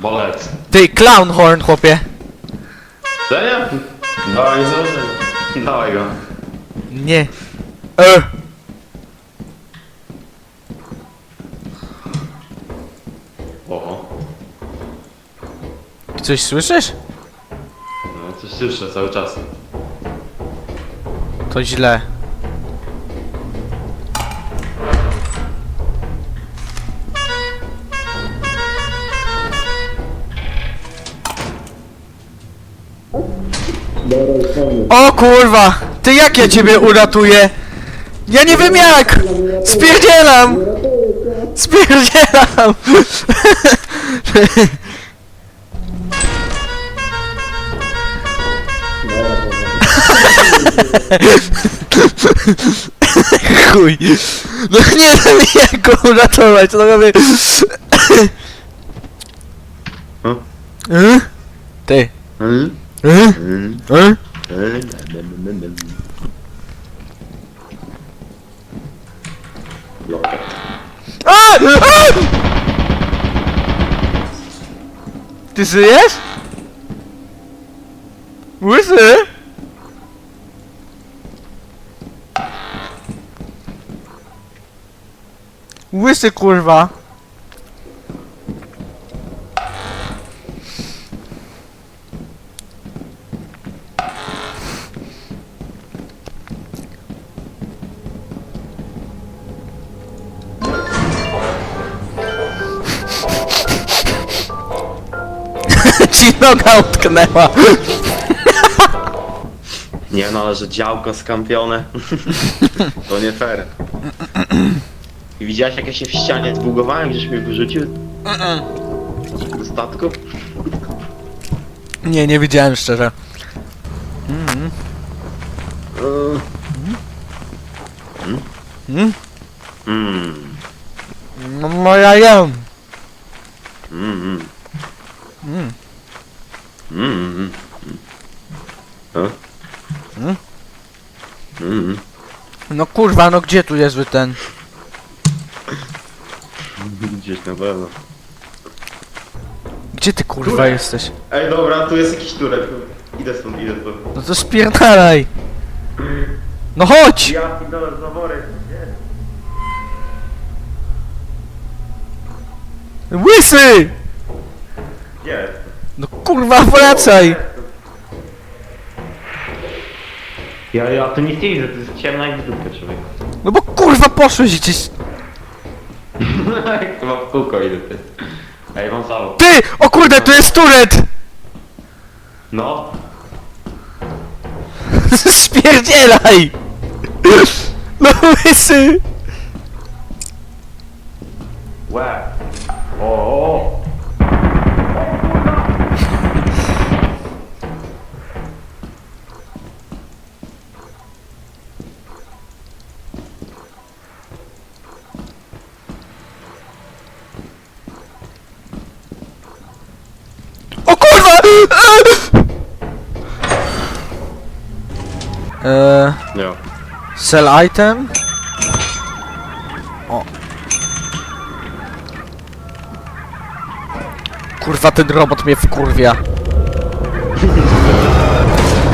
Bolec. Ty, clown horn, chłopie. Serio? Dawaj, nie założę. Dawaj go. Nie. E. Oho. Coś słyszysz? No coś słyszę cały czas. To źle. O kurwa! Ty jak ja ciebie uratuję? Ja nie wiem jak! Spierdzielam! Spierdzielam! Chuj. No nie wiem jak go uratować, no mówię... Hmm? Y? Ty. Hmm? Y? Loket. A! A! Ty żyjesz? Łysy? Łysy kurwa. Noga utknęła. Nie no, ale że działko skampione. to nie fair. I widziałeś jak ja się w ścianie zbugowałem, gdzieś mnie wyrzucił? Do statku? Nie, nie widziałem szczerze. Mm. Mm? Mmm. No, no ja jem. Mmm. Mm. Mmm. Mmm. Mm? Mmm. No kurwa, no gdzie tu jest ten? Gdzieś na pewno. Gdzie ty kurwa Turek. jesteś? Ej dobra, tu jest jakiś turek. Idę stąd, idę stąd. No to spierdalaj. No chodź! Ja pitole za worek. Łysy! Kurwa, wracaj! Ja, ja tu nic nie widzę, to jest ciemna jak dupka człowieka. No bo kurwa poszłeś gdzieś. Chyba w kółko idę ty. Ej, mam zało. Ty! O kurde, tu jest turet! No. Spierdzielaj! No łysy! Łe. O, o. O sell item? O. Kurwa, ten robot mnie wkurwia.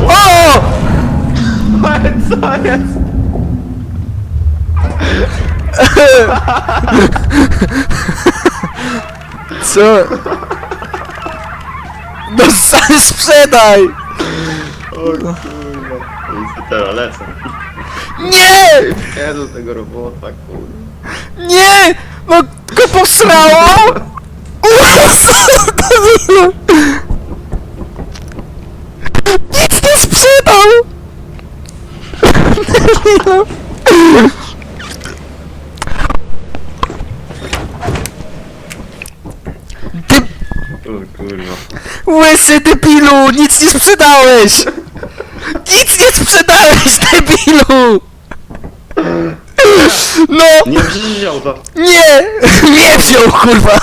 O! Co jest? Co? No sam sprzedaj! O kurwa. Teraz lecę. Nie! Do tego robota, kurwa. Nie! No go posrało! Nic nie sprzedał! Ty O kurwa. łysy debilu! Nic nie sprzedałeś! Nic nie sprzedałeś, No! Nie wziął to. Nie! Nie wziął, kurwa!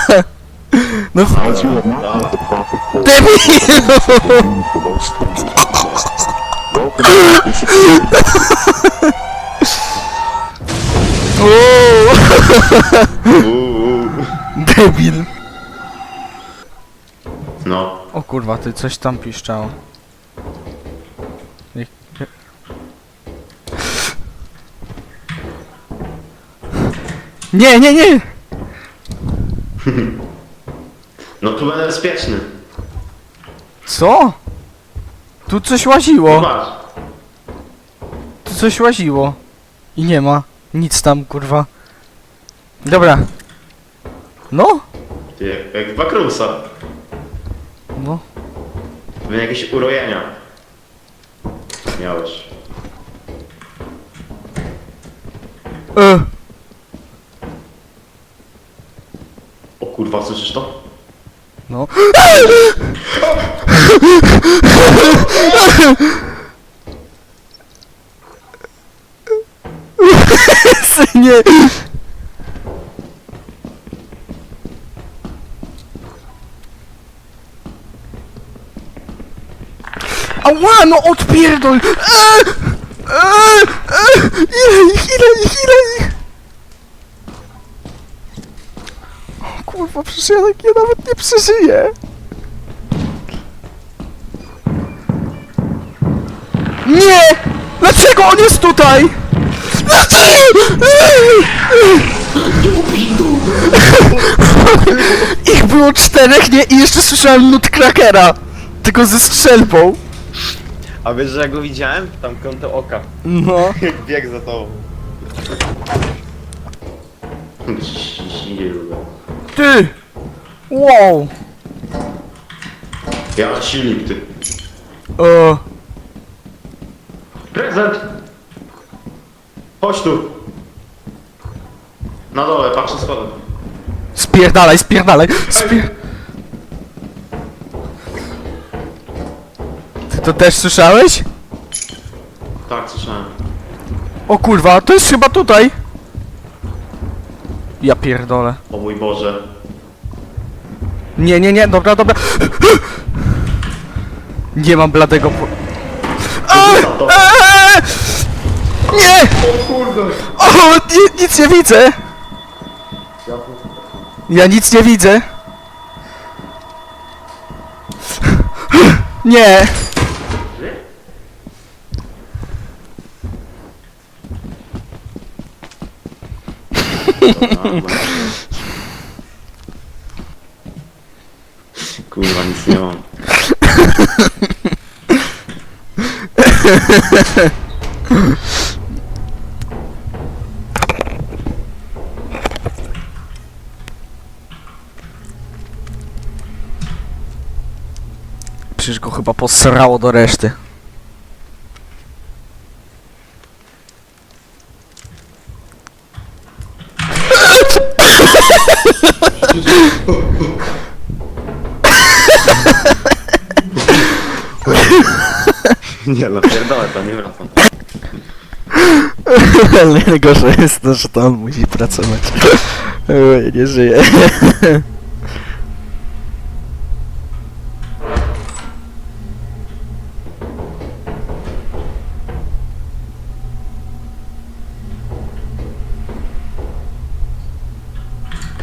No As you have not had the profit pool debilu! for those things. Welcome to this Uuu, Uuu. Debil. No. O kurwa, ty coś tam piszczało. Nie, nie, nie! No tu będę bezpieczny. Co? Tu coś łaziło. Zobacz. Tu coś łaziło. I nie ma. Nic tam, kurwa. Dobra. No? Ty, jak- jak Bakrusa. No. Wy jakieś urojenia. Miałeś. E. O kurwa, słyszysz to? No. Nie. Ała, no odpierdol! Eee! Eee! Eee! Ile ile ile! O kurwa, przecież ja tak ja nawet nie przeżyję! Nie! Dlaczego on jest tutaj? Dlaczego? Ich było czterech, nie? I jeszcze słyszałem Nutcrackera! Tylko ze strzelbą. A wiesz, że ja go widziałem? Tam kątem oka. No. Jak bieg za tobą. Ty! Wow! Ja mam silnik, ty. O, Prezent! Chodź tu. Na dole, patrz na schodem. spierdalaj, spierdalaj! Spier... Ty to też słyszałeś? Tak, słyszałem. O kurwa, to jest chyba tutaj! Ja pierdolę. O mój Boże. Nie, nie, nie, dobra, dobra. Nie mam bladego po... To? Eee! Nie! O kurde! O, nie, nic nie widzę! Ja nic nie widzę. Nie! Kurwa, nic nie mam. Przecież go chyba posrało do reszty. Nie no, pierdolę to, nie wracam. Ale najgorsze jest to, że to on musi pracować. Oj, nie żyje.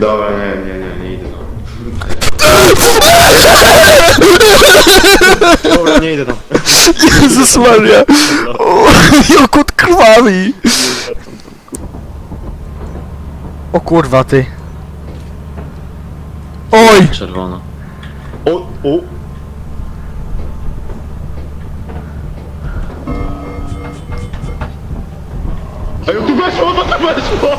Dobra, nie, nie, nie, nie idę tam. Dobra, nie idę tam. Jezus Maria! O, Jokut krwawi! O kurwa ty. Oj! Czerwona. O, o! Ej, tu weszło, to tu weszło!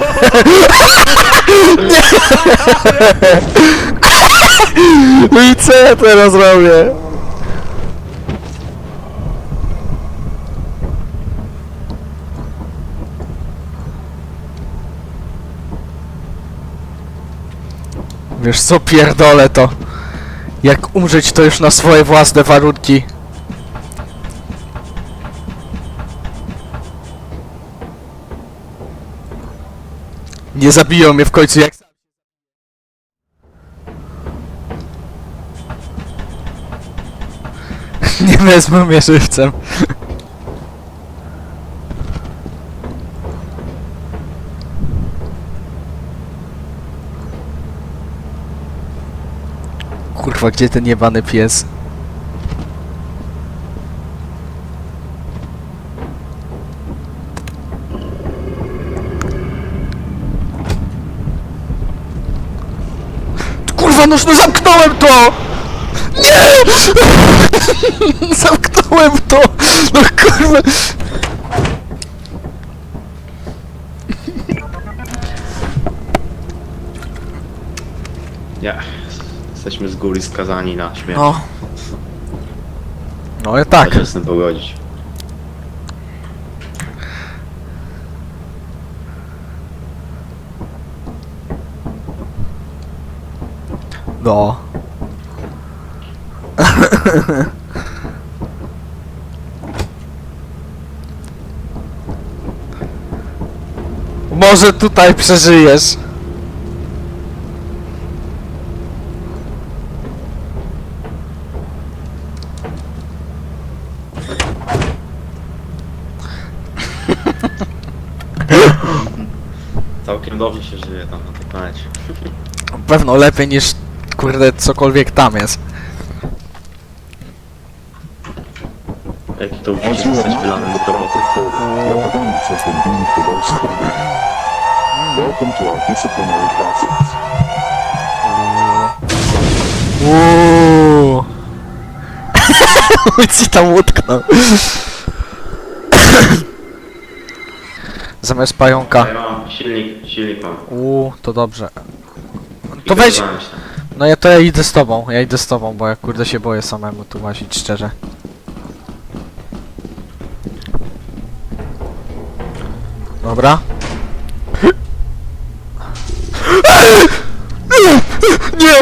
No i co ja teraz robię? Wiesz co, pierdolę to. Jak umrzeć to już na swoje własne warunki. Nie zabiją mnie w końcu jak. Nie wezmą mnie żywcem. Kurwa. Gdzie ten jebany pies? Kurwa, noż no zamknąłem to! Nie! zamknąłem to! No kurwa! Nie. Jesteśmy z góry skazani na śmierć. No. No ja tak. Trzeba się z tym pogodzić. No. Może tutaj przeżyjesz. Dobrze się żyje tam na tej planecie. Pewno lepiej niż kurde cokolwiek tam jest. Jaki to zostać wylanym not do roboty. has been. Welcome to our disciplinary process. Uuuu. ci tam utknął. Zamiast pająka. Ja mam silnik, silnik mam. Uuu, to dobrze. To weź. No ja to ja idę z tobą, ja idę z tobą, bo ja kurde się boję samemu tu łazić, szczerze. Dobra. Nie!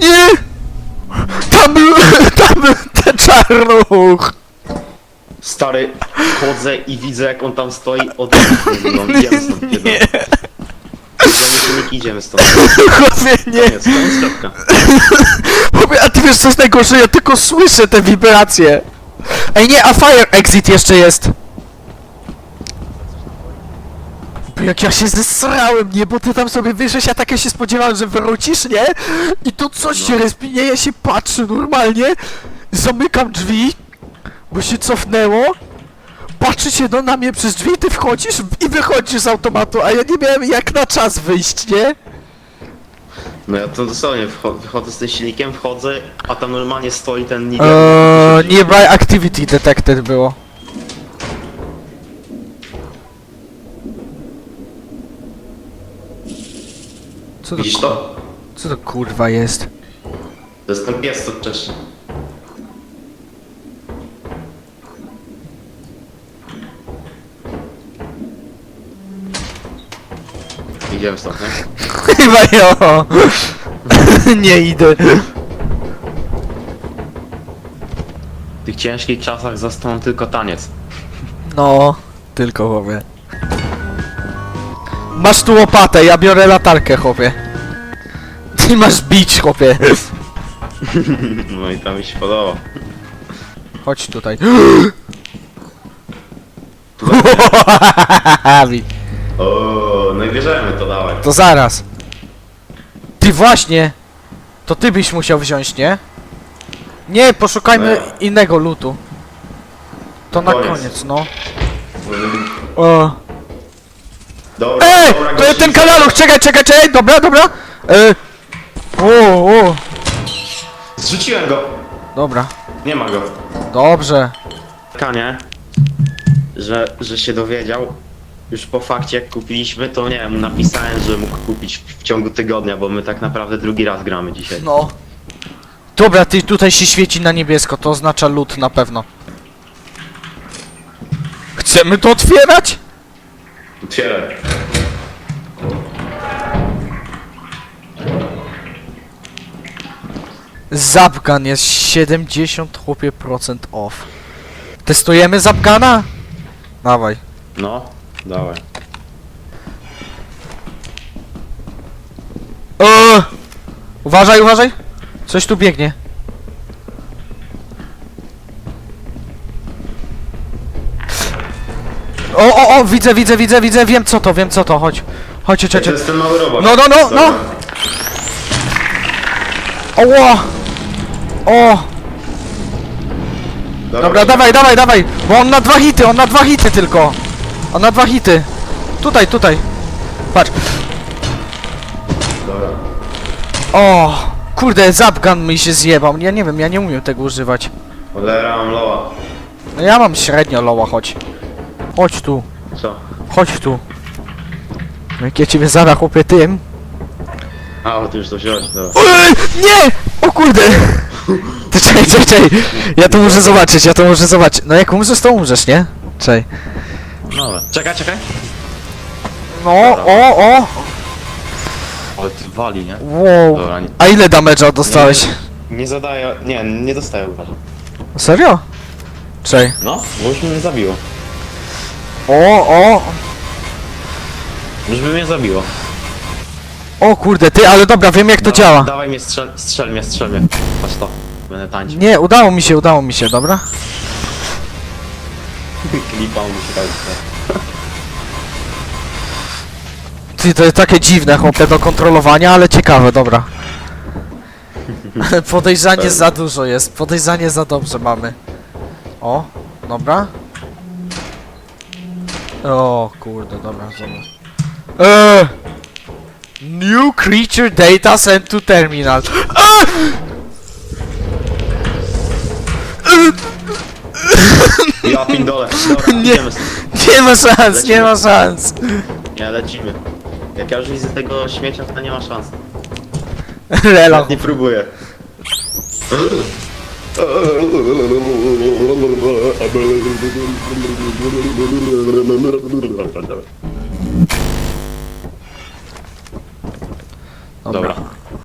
Nie! Tam był, tam był ten czarnuch! Stary, chodzę i widzę jak on tam stoi od no, idziemy stąd, nie. Nie! idziemy stąd. Chłopie, nie! Koniec, koniec, kropka. Chłopie, a ty wiesz co jest najgorsze? Ja tylko słyszę te wibracje. Ej nie, a fire exit jeszcze jest. Bo Jak ja się zesrałem, nie? Bo ty tam sobie wyżeś, ja tak ja się spodziewałem, że wrócisz, nie? I tu coś się respinie, ja się patrzę normalnie, zamykam drzwi, bo się cofnęło, patrzy się do na mnie przez drzwi, ty wchodzisz i wychodzisz z automatu, a ja nie miałem jak na czas wyjść, nie? No ja to dosłownie wcho- wychodzę z tym silnikiem, wchodzę, a tam normalnie stoi ten niger. Eee, nearby activity detected było. Co to, Widzisz ku- to? co to kurwa jest? To jest ten pies co wcześniej. Idziemy stąd, nie? Chyba jo! nie idę. W tych ciężkich czasach został tylko taniec. No, tylko chłopie. Masz tu łopatę, ja biorę latarkę chłopie. Ty masz bić chłopie. No i to mi się podoba. Chodź tutaj. O, no i bierzemy to, dawaj. To zaraz. Ty właśnie! To ty byś musiał wziąć, nie? Nie, poszukajmy No. innego lutu. To na Koniec. koniec, no. O. Dobra, Ej! dobra, To jest ten kanaluch! Czekaj, czekaj, czekaj! Dobra, dobra! E. O, o. Zrzuciłem go! Dobra. Nie ma go. Dobrze. Kanie, że, że się dowiedział. Już po fakcie jak kupiliśmy, to nie wiem, napisałem, że mógł kupić w, ciągu tygodnia, bo my tak naprawdę drugi raz gramy dzisiaj. No. Dobra, ty tutaj się świeci na niebiesko, to oznacza lód na pewno. Chcemy to otwierać? Otwieraj. Zapgan jest 70 chłopie procent off. Testujemy Zapgana? Dawaj. No, dawaj. Eee! Uważaj, uważaj! Coś tu biegnie. O, o, o, widzę, widzę, widzę, widzę, wiem co to, wiem co to, chodź. To chodźcie. jest ten mały robot. No, no, no, no! Dobra. Oło! O! Dobra, dawaj, dawaj, dawaj! Bo on na dwa hity, on na dwa hity tylko! On na dwa hity! Tutaj, tutaj! Patrz! Dobra. O! Kurde, zapgun mi się zjebał. Ja nie wiem, ja nie umiem tego używać. Cholera, mam loa. No ja mam średnio loła, chodź. Chodź tu, Co? chodź tu. Jak ja ciebie zara chłopie tym. A, o, ty już to wziąłeś, dobra. Ej, nie! O kurde! Ty czekaj, czekaj, czekaj. Ja to muszę zobaczyć, ja to muszę zobaczyć. No jak umrzesz, to umrzesz, nie? Czekaj. Dobra. Czekaj, czekaj. No, o, o! Ale ty wali, nie? Wow. Dobra, nie, A ile damage'a dostałeś? nie zadaję, nie, nie dostaję uważam. Serio? Czekaj. No, bo już mnie zabiło. O, o! Już by mnie zabiło. O kurde, ty, ale dobra, wiem jak to Dawaj- działa. Dawaj mnie, strzel, strzel mnie, strzel mnie. Patrz to. Będę tańczył. Nie, udało mi się, udało mi się, dobra? Się tak Ty, to jest takie dziwne, chłopie, do kontrolowania, ale ciekawe, dobra. Podejrzanie za dużo jest, podejrzanie za dobrze mamy. O, dobra. O, kurde, dobra, dobra. Eee! New creature data sent to terminal. Eee! Ja pindole. Dobra, Nie. idziemy stąd. Nie ma szans, nie ma szans. Nie, lecimy. Jak ja już widzę tego śmiecia, to nie ma szans. Rela. Nie próbuję.